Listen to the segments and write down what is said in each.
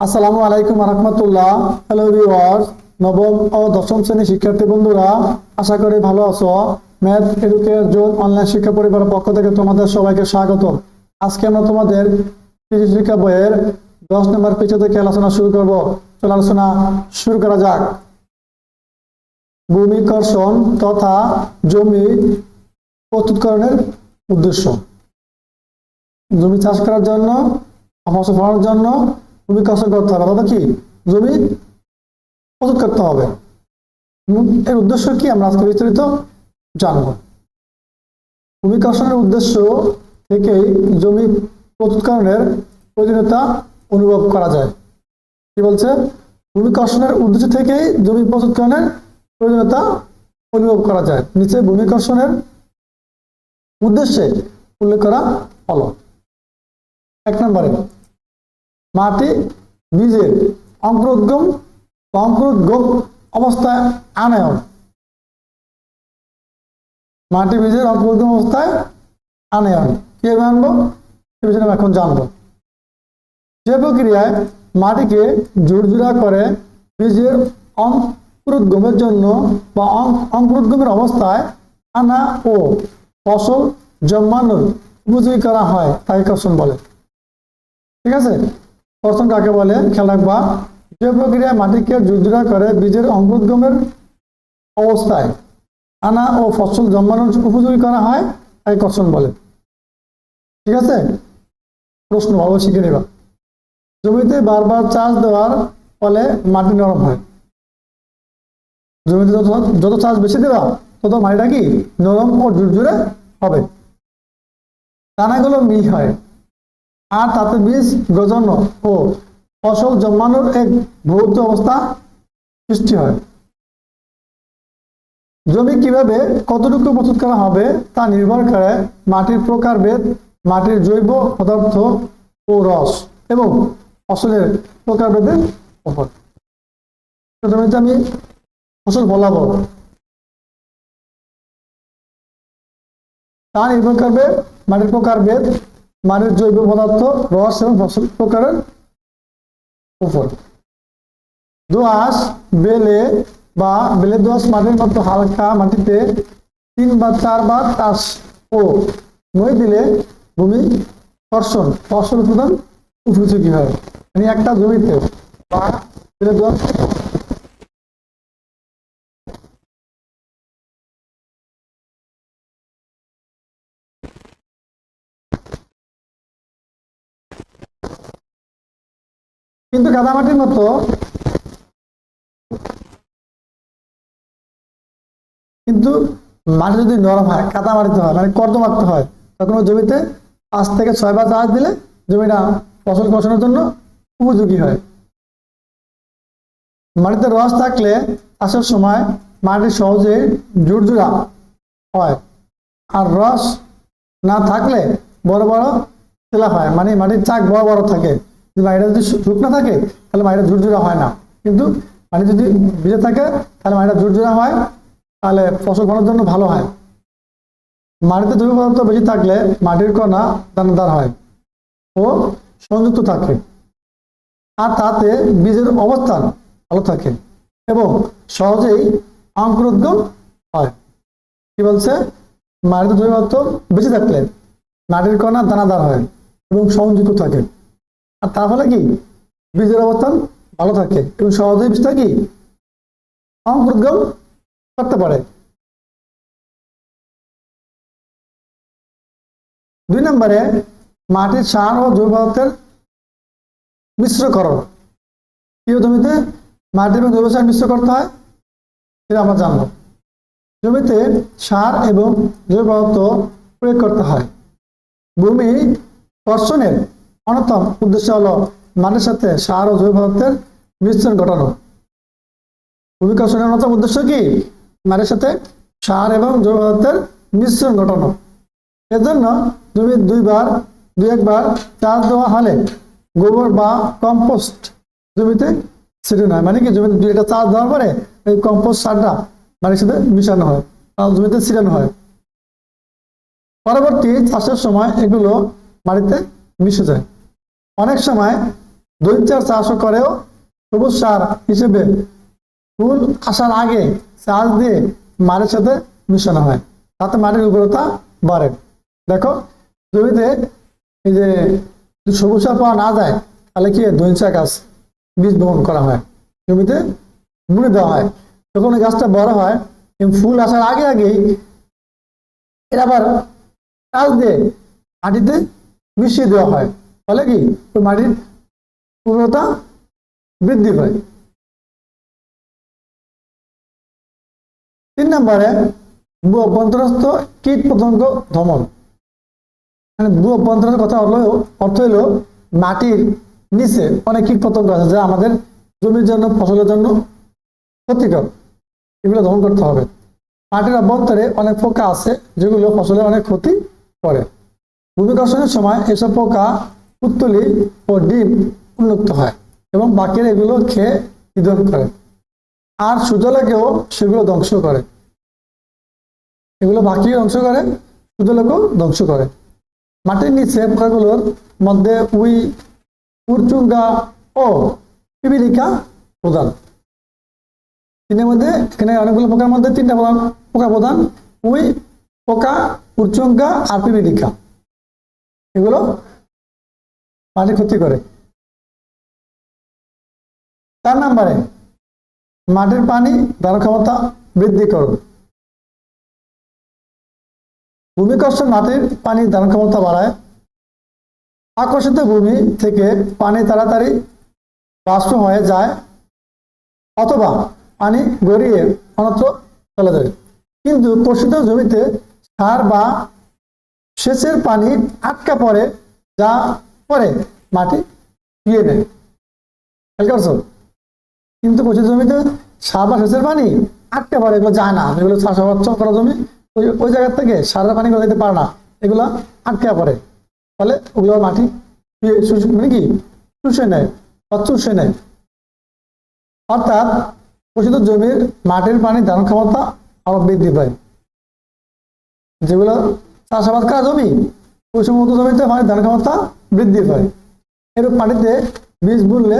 আসসালামু আলাইকুম রহমতুল্লাহ hello viewers নবম ও দশম শ্রেণির শিক্ষার্থী বন্ধুরা, আশা করি ভালো আছো। ম্যাথ এডুকেয়ার জোন অনলাইন শিক্ষা পরিবারের পক্ষ থেকে তোমাদের সবাইকে স্বাগত। আজকে আমরা তোমাদের কৃষি শিক্ষা বইয়ের দশ নম্বর পিছু থেকে আলোচনা শুরু করব। চলো আলোচনা শুরু করা যাক। ভূমিকর্ষণ তথা জমি প্রস্তুতকরণের উদ্দেশ্য। জমি চাষ করার জন্য, ফসল ফলানোর জন্য ভূমি কর্ষণ করতে হবে অর্থাৎ কি? জমি প্রস্তুত করতে হবে। এর উদ্দেশ্য কি? আমরা আজকে বিস্তারিত জানব। ভূমি উদ্দেশ্য থেকেই জমি প্রস্তুতকরণের প্রয়োজনীয়তা অনুভব করা যায়। কি বলছে? ভূমি কর্ষণের উদ্দেশ্য থেকেই জমি প্রস্তুতকরণের প্রয়োজনীয়তা অনুভব করা যায়। নিচে ভূমি কর্ষণের উদ্দেশ্যে উল্লেখ করা হলো। এক নম্বরে মাটি বীজের অঙ্কুরোদ্গম বা অঙ্কুরোদ্গম অবস্থায় আনয়ন মাটি বীজের অঙ্কুরোদ্গম অবস্থায় আনয়ন কীভাবে আনব? সে বিষয়ে আমরা এখন জানব। যে প্রক্রিয়ায় মাটিকে জোরজোড়া করে বীজের অঙ্কুরোদ্গমের জন্য বা অঙ্কুরোদ্গমের অবস্থায় আনা ও ফসল জন্মানোর উপযোগী করা হয়, তাকে কর্ষণ বলে। ঠিক আছে? কর্ষণ কাকে বলে? খেয়াল রাখবা। যে প্রক্রিয়া মাটিকে জুজুরা করে বীজের অঙ্কুরোদ্গমের অবস্থায় আনা ও ফসল জন্মানোর উপযোগী করা হয়, তাকে কর্ষণ বলে। ঠিক আছে? প্রশ্ন ভালো শিখে নেবা। জমিতে বারবার চাষ দেওয়ার ফলে মাটি নরম হয়। জমিতে যত যত চাষ বেশি দেওয়া তত মাটিটা কি? নরম ও ঝুরঝুরে হবে। দানাগুলো মিহি হয়। আর তাতে বীজ, গজানো ও ফসল জন্মানোর এক ভৌত অবস্থা সৃষ্টি হয়। জমি কীভাবে, কতটুকু প্রস্তুত করা হবে, তা নির্ভর করে মাটির প্রকারভেদ মাটির জৈব পদার্থ ও রস এবং ফসলের প্রকারভেদের উপর। তো জমিতে আমি ফসল ফলাবো, তা নির্ভর করবে মাটির প্রকার প্রকারভেদ মাটির জৈব পদার্থ, রস এবং ফসল প্রকারের উপর। দোআঁশ, বেলে বা বেলে দোআঁশ মাটির মতো হালকা মাটিতে তিন বা চারবার চাষ ও মই দিলে ভূমি কর্ষণ ফসল উৎপাদন উপযোগী হয়। মানে একটা জমিতে বা বেলে দোআঁশ কিন্তু কাদামাটির মতো। কিন্তু মাটি যদি নরম হয়, কাদা মাটিতে হয় মানে কর্দমাক্ত হয়, তখন ওই জমিতে পাঁচ থেকে ছয় বার চাষ দিলে জমিটা ফসল ফসলের জন্য উপযোগী হয়। মাটিতে রস থাকলে চাষের সময় মাটি সহজে জুড়জুড়া হয়। আর রস না থাকলে বড় বড় তেলা হয় মানে মাটির চাক বড় বড় থাকে। যদি মাটিটা যদি শুকনা থাকে, তাহলে মাটিটা ঝুরঝুরা হয় না। কিন্তু মাটি যদি ভিজে থাকে, তাহলে মাটিটা ঝুরঝুরা হয়, তাহলে ফসল ফলানোর জন্য ভালো হয়। মাটিতে জৈব পদার্থ বেশি থাকলে মাটির কণা দানাদার হয় ও সংযুক্ত থাকে। আর তাতে বীজের অবস্থান ভালো থাকে এবং সহজেই অঙ্কুরোদ্গম হয়। কি বলছে? মাটিতে জৈব পদার্থ বেশি থাকলে মাটির কণা দানাদার হয় এবং সংযুক্ত থাকে। আর তার ফলে কি? বীজের অবস্থান ভালো থাকে। এবং সহজেই বীজটা কি? করতে পারে। দুই নম্বরে, মাটির সার ও জৈব পদার্থের মিশ্রকরণ। প্রিয় জমিতে মাটি এবং জৈব সার মিশ্র করতে হয়, সেটা আমরা জানব। জমিতে সার এবং জৈব পদার্থ প্রয়োগ করতে হয়। ভূমি কর্ষণের অন্যতম উদ্দেশ্য হলো মাটির সাথে সার ও জৈব পদার্থের মিশ্রণ ঘটানো। ভূমি কর্ষণের অন্যতম উদ্দেশ্য কি? মাটির সাথে সার এবং জৈব পদার্থের মিশ্রণ ঘটানো। এজন্য জমি দুইবার, দুই একবার চাষ দেওয়া হলে গোবর বা কম্পোস্ট জমিতে ছিটানো হয় মানে কি? জমিতে দুই একটা চাষ দেওয়ার পরে এই কম্পোস্ট সারটা মাটির সাথে মিশানো হয় তাহলে জমিতে ছিটানো হয়। পরবর্তী চাষের সময় এগুলো মাটিতে মিশে যায়। অনেক সময় চাষ চাষও করেও সবুজ সার হিসেবে ফুল আসার আগে চাষ দিয়ে মাটির সাথে মিশানো হয়। তাতে মাটির উর্বরতা বাড়ে। দেখো, জমিতে এই যে সবুজ সার পাওয়া না যায়, তাহলে কি দৈন গাছ বীজ বপন করা হয়? জমিতে বুনে দেওয়া হয়। যখন গাছটা বড় হয় ফুল আসার আগে আগেই এর আবার কাজ দিয়ে মাটিতে মিশিয়ে দেওয়া হয়। ফলে কি? ওই মাটির উর্বরতা বৃদ্ধি পায়। তিন নম্বরে ভূ অভ্যন্তরস্থ কীট পতঙ্গ দমন মানে ভূ কথা হলো, অর্থ হলো মাটির নিচে অনেক কীট পতঙ্গ আছে যা আমাদের জমির জন্য, ফসলের জন্য ক্ষতিকর। এগুলো দমন করতে হবে। মাটির অভ্যন্তরে অনেক পোকা আছে যেগুলো ফসলের অনেক ক্ষতি করে। ভূমিকর্ষণের সময় এসব পোকা পুত্তলি ও ডিম উন্মুক্ত হয় এবং বাকিরা এগুলো খেয়ে নিধন করে। আর সুজলাকেও সেগুলো ধ্বংস করে। এগুলো বাকি ধ্বংস করে, সুজলাকেও ধ্বংস করে। মাটির নিচে পোকাগুলোর মধ্যে উই, উরচুঙ্গা ও পিপিলিকা প্রধান। তিনের মধ্যে এখানে অনেকগুলো পোকার মধ্যে তিনটা প্রধান পোকা প্রধান। উই, পোকা, উরচুঙ্গা আর পিপিলিকা। এগুলো মাটি ক্ষতি করে। চার নম্বরে মাটির পানি ধারণ ক্ষমতা বৃদ্ধি করুন ভূমিকর্ষণ মাটির পানি ধারণ ক্ষমতা বাড়ায়। আকর্ষিত ভূমি থেকে পানি তাড়াতাড়ি বাষ্প হয়ে যায় অথবা পানি গড়িয়ে অন্যত্র চলে যায়। কিন্তু কর্ষিত জমিতে সার বা সেচের পানি আটকা পড়ে, যা পরে মাটি ফিরিয়ে নেয় খেয়াল করছ? কিন্তু কচি জমিতে সার বা সেচের পানি আটকে পড়ে, এগুলো যায় না। এগুলো চাষাবাদ করা জমি, ওই ওই জায়গা থেকে সারের পানি করে দিতে পারে না। এগুলো আটকে পড়ে। ফলে ওগুলো মাটি মানে কি? শুষে নেয় বা চুষে নেয়। অর্থাৎ কচিত জমির মাটির পানি ধারণ ক্ষমতা আরও বৃদ্ধি পায়। যেগুলো চাষাবাদ করা জমি ওই সমস্ত জমিতে পানির ধারণ ক্ষমতা বৃদ্ধি পায়। এরূপ মাটিতে বীজ বুনলে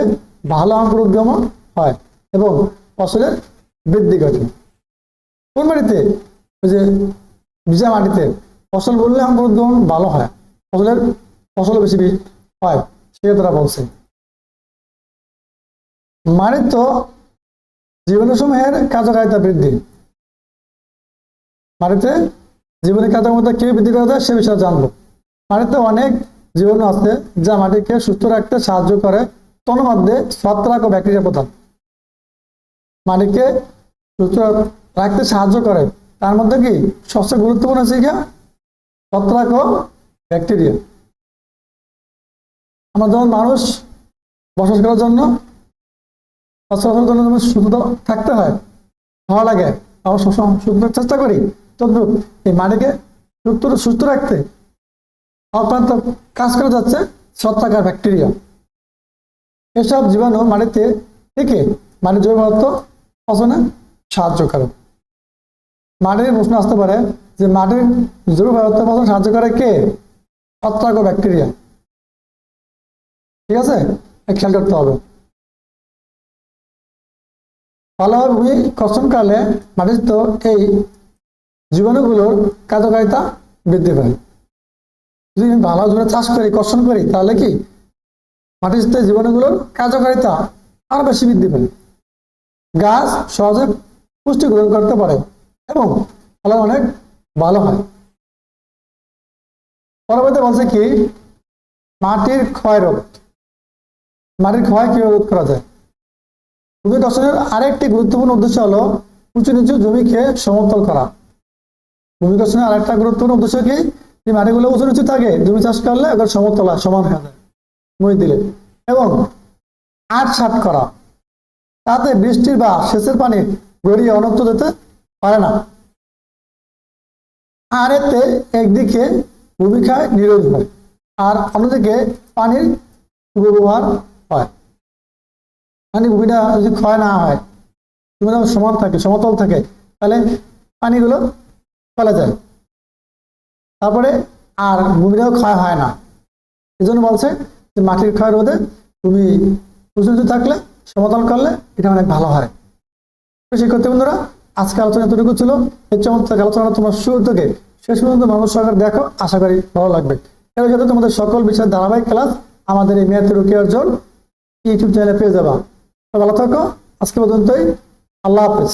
ভালো অঙ্কুর উদ্গমন হয় এবং ফসলের বৃদ্ধি ঘটে। কোন মাটিতে? ওই যে ভিজা মাটিতে। ফসল বুনলে অঙ্কুর উদ্গমন ভালো হয়। ফসলের ফসল বেশি হয়, সেটা তারা বলছে। মাটির তো জীবনসমূহের কার্যকারিতা বৃদ্ধি। মাটিতে জীবনের কার্যক্ষমতা কীভাবে বৃদ্ধি করা যায় সে বিষয়ে জানব। মাটিতে অনেক জীবাণু আছে যা মাটিকে সুস্থ রাখতে সাহায্য করে, তন্মধ্যে ছত্রাক ও ব্যাকটেরিয়া প্রধান। মাটিকে সুস্থ রাখতে সাহায্য করে। তার মধ্যে কি সবচেয়ে গুরুত্বপূর্ণ হচ্ছে কি ছত্রাক ও ব্যাকটেরিয়া। আমরা যখন মানুষ বসবাস করার জন্য, সচরাচর জন্য যেমন সুস্থ থাকতে হয় ভালো লাগে, আমরা সবসময় সুস্থ চেষ্টা করি। তদ্রু এই মাটিকে সুস্থ সুস্থ রাখতে অপ্রান্ত কাজ করে যাচ্ছে ছত্রাকার ব্যাকটেরিয়া। এসব জীবাণু মাটিতে থেকে মাটির জৈব পদার্থ পচনে সাহায্য করে। মাটির প্রশ্ন আসতে পারে যে মাটির জৈব পদার্থ পচন সাহায্য করে কে? ছত্রাক ব্যাকটেরিয়া। ঠিক আছে? খেয়াল করতে হবে। ভালোভাবে ভূমি মাটির তো এই জীবাণুগুলোর কার্যকারিতা বৃদ্ধি পায়। যদি ভালো ধরে চাষ করি, কর্ষণ করি, তাহলে কি মাটির সাথে জীবাণুগুলোর কার্যকারিতা আরও বেশি বৃদ্ধি পায় গাছ সহজে পুষ্টি গ্রহণ করতে পারে এবং ফলন অনেক ভালো হয়। পরবর্তী বলছে কি, মাটির ক্ষয় রোগ মাটির ক্ষয় কীভাবে রোধ করা যায়? ভূমি দর্শনের আরেকটি গুরুত্বপূর্ণ উদ্দেশ্য হলো উঁচু নিচু জমিকে সমতল করা। ভূমি দর্শনের আরেকটা গুরুত্বপূর্ণ উদ্দেশ্য কি? যে মাটিগুলো উঁচু নিচু থাকে, জমি চাষ করলে ওগুলো সমতল সমান হয়ে মই দিলে। এবং আট ছাট করা, তাতে বৃষ্টির বা সেচের পানি গড়িয়ে অনন্ত যেতে পারে না। আর এতে একদিকে ভূমিকায় নিরোধ হয়, আর অন্যদিকে পানির ব্যবহার হয়। মানে ভূমিটা যদি ক্ষয় না হয় যখন সমান থাকে, সমতল থাকে, তাহলে পানিগুলো চলে যায়। তারপরে আর ভূমিটাও ক্ষয় হয় না। এই জন্য বলছে যে মাটির ক্ষয় রোধে তুমি উঁচু থাকলে, সমতল করলে এটা অনেক ভালো হয়। তো শিক্ষার্থী বন্ধুরা আজকে আলোচনা এতটুকু ছিল। এই চমৎকার আলোচনা তোমার শুরু থেকে শেষ পর্যন্ত মানুষ সরকার দেখো, আশা করি ভালো লাগবে। এর সাথে তোমাদের সকল বিষয়ের ধারাবাহিক ক্লাস আমাদের এই মেয়াদ রুকি অর্জন ইউটিউব চ্যানেলে পেয়ে যাবা। তো ভালো থাকো, আজকে পর্যন্তই। আল্লাহ হাফেজ।